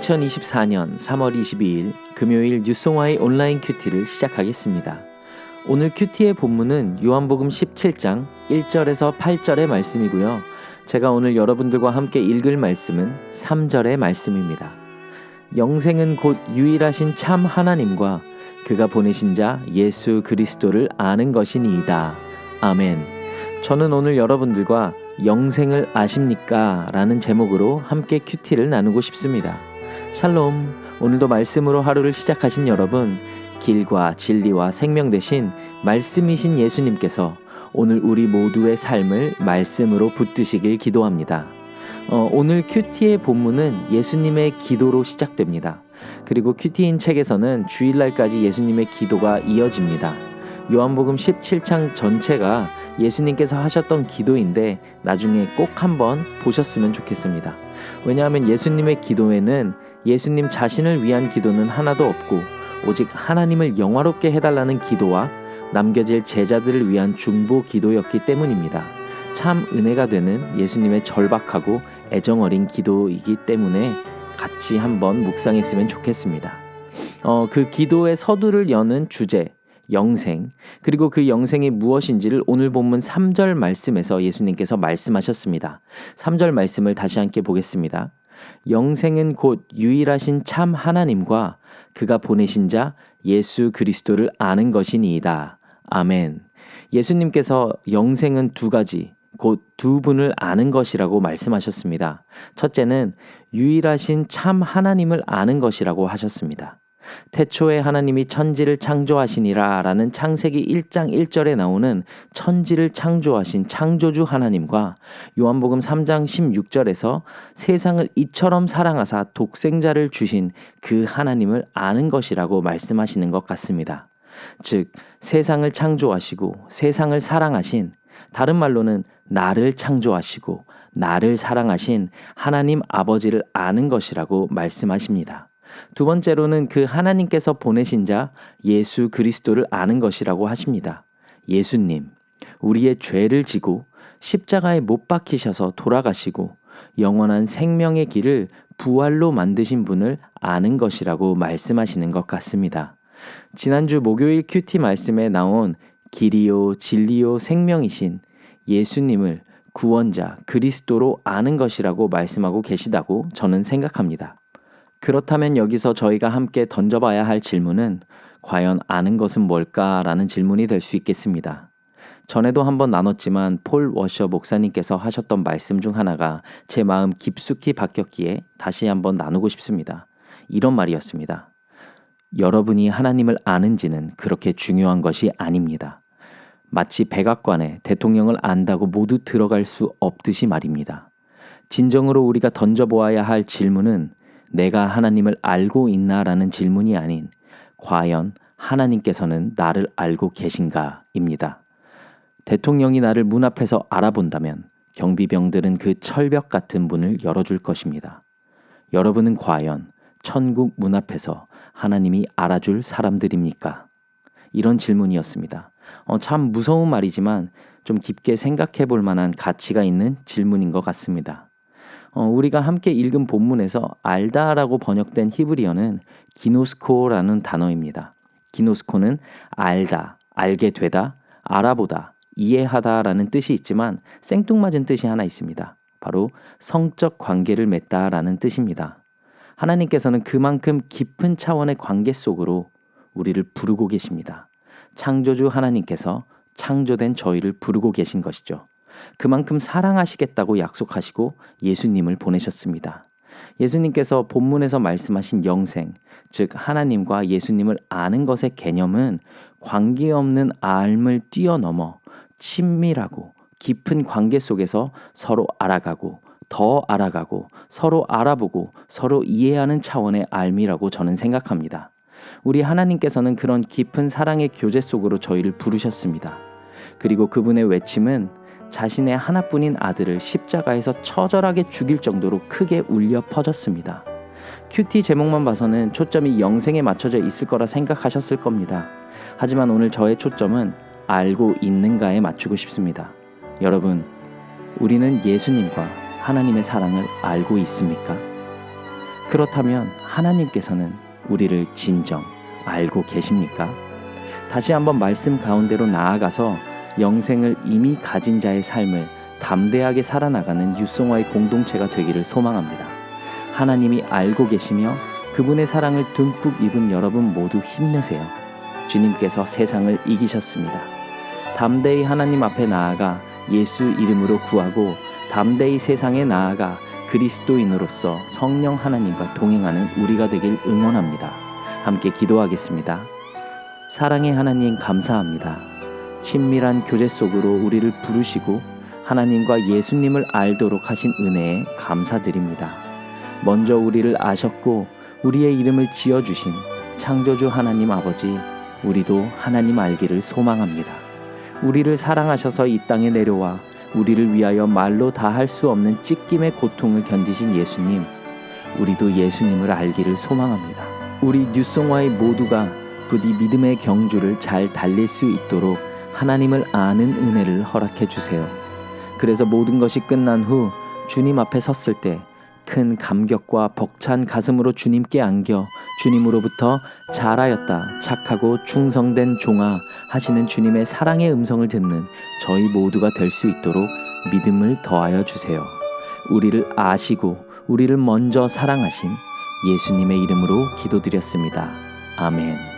2024년 3월 22일 금요일 뉴송화의 온라인 큐티를 시작하겠습니다. 오늘 큐티의 본문은 요한복음 17장 1절에서 8절의 말씀이고요. 제가 오늘 여러분들과 함께 읽을 말씀은 3절의 말씀입니다. 영생은 곧 유일하신 참 하나님과 그가 보내신 자 예수 그리스도를 아는 것이니이다. 아멘. 저는 오늘 여러분들과 영생을 아십니까? 라는 제목으로 함께 큐티를 나누고 싶습니다. 샬롬. 오늘도 말씀으로 하루를 시작하신 여러분, 길과 진리와 생명 대신 말씀이신 예수님께서 오늘 우리 모두의 삶을 말씀으로 붙드시길 기도합니다. 어, 오늘 큐티의 본문은 예수님의 기도로 시작됩니다. 그리고 큐티인 책에서는 주일날까지 예수님의 기도가 이어집니다. 요한복음 17장 전체가 예수님께서 하셨던 기도인데 나중에 꼭 한번 보셨으면 좋겠습니다. 왜냐하면 예수님의 기도에는 예수님 자신을 위한 기도는 하나도 없고 오직 하나님을 영화롭게 해달라는 기도와 남겨질 제자들을 위한 중보 기도였기 때문입니다. 참 은혜가 되는 예수님의 절박하고 애정 어린 기도이기 때문에 같이 한번 묵상했으면 좋겠습니다. 어, 그 기도의 서두를 여는 주제, 영생, 그리고 그 영생이 무엇인지를 오늘 본문 3절 말씀에서 예수님께서 말씀하셨습니다. 3절 말씀을 다시 함께 보겠습니다. 영생은 곧 유일하신 참 하나님과 그가 보내신 자 예수 그리스도를 아는 것이니이다. 아멘. 예수님께서 영생은 두 가지, 곧 두 분을 아는 것이라고 말씀하셨습니다. 첫째는 유일하신 참 하나님을 아는 것이라고 하셨습니다. 태초에 하나님이 천지를 창조하시니라 라는 창세기 1장 1절에 나오는 천지를 창조하신 창조주 하나님과 요한복음 3장 16절에서 세상을 이처럼 사랑하사 독생자를 주신 그 하나님을 아는 것이라고 말씀하시는 것 같습니다. 즉, 세상을 창조하시고 세상을 사랑하신 다른 말로는 나를 창조하시고 나를 사랑하신 하나님 아버지를 아는 것이라고 말씀하십니다. 두 번째로는 그 하나님께서 보내신 자 예수 그리스도를 아는 것이라고 하십니다. 예수님, 우리의 죄를 지고 십자가에 못 박히셔서 돌아가시고 영원한 생명의 길을 부활로 만드신 분을 아는 것이라고 말씀하시는 것 같습니다. 지난주 목요일 큐티 말씀에 나온 길이요, 진리요, 생명이신 예수님을 구원자, 그리스도로 아는 것이라고 말씀하고 계시다고 저는 생각합니다. 그렇다면 여기서 저희가 함께 던져봐야 할 질문은 과연 아는 것은 뭘까라는 질문이 될 수 있겠습니다. 전에도 한번 나눴지만 폴 워셔 목사님께서 하셨던 말씀 중 하나가 제 마음 깊숙이 바뀌었기에 다시 한번 나누고 싶습니다. 이런 말이었습니다. 여러분이 하나님을 아는지는 그렇게 중요한 것이 아닙니다. 마치 백악관에 대통령을 안다고 모두 들어갈 수 없듯이 말입니다. 진정으로 우리가 던져보아야 할 질문은 내가 하나님을 알고 있나라는 질문이 아닌 과연 하나님께서는 나를 알고 계신가입니다. 대통령이 나를 문 앞에서 알아본다면 경비병들은 그 철벽 같은 문을 열어줄 것입니다. 여러분은 과연 천국 문 앞에서 하나님이 알아줄 사람들입니까? 이런 질문이었습니다. 어, 참 무서운 말이지만 좀 깊게 생각해 볼 만한 가치가 있는 질문인 것 같습니다. 어, 우리가 함께 읽은 본문에서 알다라고 번역된 히브리어는 기노스코라는 단어입니다. 기노스코는 알다, 알게 되다, 알아보다, 이해하다라는 뜻이 있지만 생뚱맞은 뜻이 하나 있습니다. 바로 성적 관계를 맺다라는 뜻입니다. 하나님께서는 그만큼 깊은 차원의 관계 속으로 우리를 부르고 계십니다. 창조주 하나님께서 창조된 저희를 부르고 계신 것이죠. 그만큼 사랑하시겠다고 약속하시고 예수님을 보내셨습니다. 예수님께서 본문에서 말씀하신 영생, 즉 하나님과 예수님을 아는 것의 개념은 관계없는 알을 뛰어넘어 친밀하고 깊은 관계 속에서 서로 알아가고 더 알아가고 서로 알아보고 서로 이해하는 차원의 알미라고 저는 생각합니다. 우리 하나님께서는 그런 깊은 사랑의 교제 속으로 저희를 부르셨습니다. 그리고 그분의 외침은 자신의 하나뿐인 아들을 십자가에서 처절하게 죽일 정도로 크게 울려 퍼졌습니다. 큐티 제목만 봐서는 초점이 영생에 맞춰져 있을 거라 생각하셨을 겁니다. 하지만 오늘 저의 초점은 알고 있는가에 맞추고 싶습니다. 여러분, 우리는 예수님과 하나님의 사랑을 알고 있습니까? 그렇다면 하나님께서는 우리를 진정 알고 계십니까? 다시 한번 말씀 가운데로 나아가서 영생을 이미 가진 자의 삶을 담대하게 살아나가는 유송화의 공동체가 되기를 소망합니다. 하나님이 알고 계시며 그분의 사랑을 듬뿍 입은 여러분 모두 힘내세요. 주님께서 세상을 이기셨습니다. 담대히 하나님 앞에 나아가 예수 이름으로 구하고 담대히 세상에 나아가 그리스도인으로서 성령 하나님과 동행하는 우리가 되길 응원합니다. 함께 기도하겠습니다. 사랑의 하나님 감사합니다. 친밀한 교제 속으로 우리를 부르시고 하나님과 예수님을 알도록 하신 은혜에 감사드립니다. 먼저 우리를 아셨고 우리의 이름을 지어주신 창조주 하나님 아버지, 우리도 하나님 알기를 소망합니다. 우리를 사랑하셔서 이 땅에 내려와 우리를 위하여 말로 다 할 수 없는 찢김의 고통을 견디신 예수님, 우리도 예수님을 알기를 소망합니다. 우리 뉴송와의 모두가 부디 믿음의 경주를 잘 달릴 수 있도록 하나님을 아는 은혜를 허락해 주세요. 그래서 모든 것이 끝난 후 주님 앞에 섰을 때 큰 감격과 벅찬 가슴으로 주님께 안겨 주님으로부터 잘하였다 착하고 충성된 종아 하시는 주님의 사랑의 음성을 듣는 저희 모두가 될 수 있도록 믿음을 더하여 주세요. 우리를 아시고 우리를 먼저 사랑하신 예수님의 이름으로 기도드렸습니다. 아멘.